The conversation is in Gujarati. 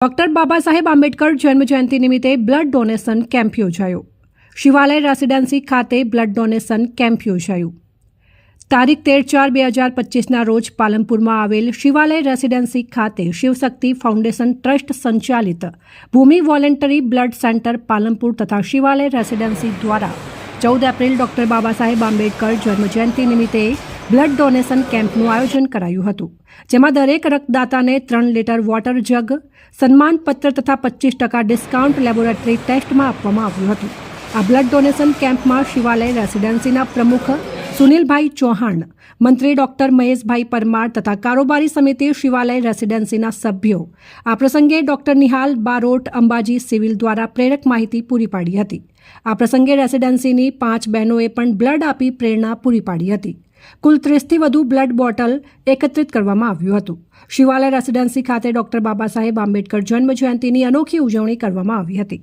ડોક્ટર બાબા સાહેબ આંબેડકર જન્મજયંતિ નિમિત્તે બ્લડ ડોનેશન કેમ્પ યોજાયો. શિવાલય રેસિડેન્સી ખાતે બ્લડ ડોનેશન કેમ્પ યોજાયું. તારીખ તેર ચાર બે હજાર પચીસના રોજ પાલનપુરમાં આવેલ શિવાલય રેસિડેન્સી ખાતે શિવશક્તિ ફાઉન્ડેશન ટ્રસ્ટ સંચાલિત Bhumi voluntary blood centre Palanpur તથા શિવાલય રેસિડેન્સી દ્વારા ચૌદ એપ્રિલ ડોક્ટર બાબા સાહેબ આંબેડકર જન્મજયંતિ નિમિત્તે બ્લડ ડોનેશન કેમ્પનું આયોજન કરાયું હતું, જેમાં દરેક રક્તદાતાને ત્રણ લીટર વોટર જગ, સન્માનપત્ર તથા પચીસ ટકા ડિસ્કાઉન્ટ લેબોરેટરી ટેસ્ટમાં આપવામાં આવ્યું હતું. આ બ્લડ ડોનેશન કેમ્પમાં શિવાલય રેસિડેન્સીના પ્રમુખ સુનિલભાઈ ચૌહાણ, મંત્રી ડોક્ટર મહેશભાઈ પરમાર તથા કારોબારી સમિતિ શિવાલય રેસિડેન્સીના સભ્યો, આ પ્રસંગે ડોક્ટર નિહાલ બારોટ અંબાજી સિવિલ દ્વારા પ્રેરક માહિતી પૂરી પાડી હતી. આ પ્રસંગે રેસિડેન્સીની પાંચ બહેનોએ પણ બ્લડ આપી પ્રેરણા પૂરી પાડી હતી. કુલ ત્રીસથી વધુ બ્લડ બોટલ એકત્રિત કરવામાં આવ્યું હતું. શિવાલય રેસિડેન્સી ખાતે ડોક્ટર બાબા સાહેબ આંબેડકર જન્મ જયંતિની અનોખી ઉજવણી કરવામાં આવી હતી.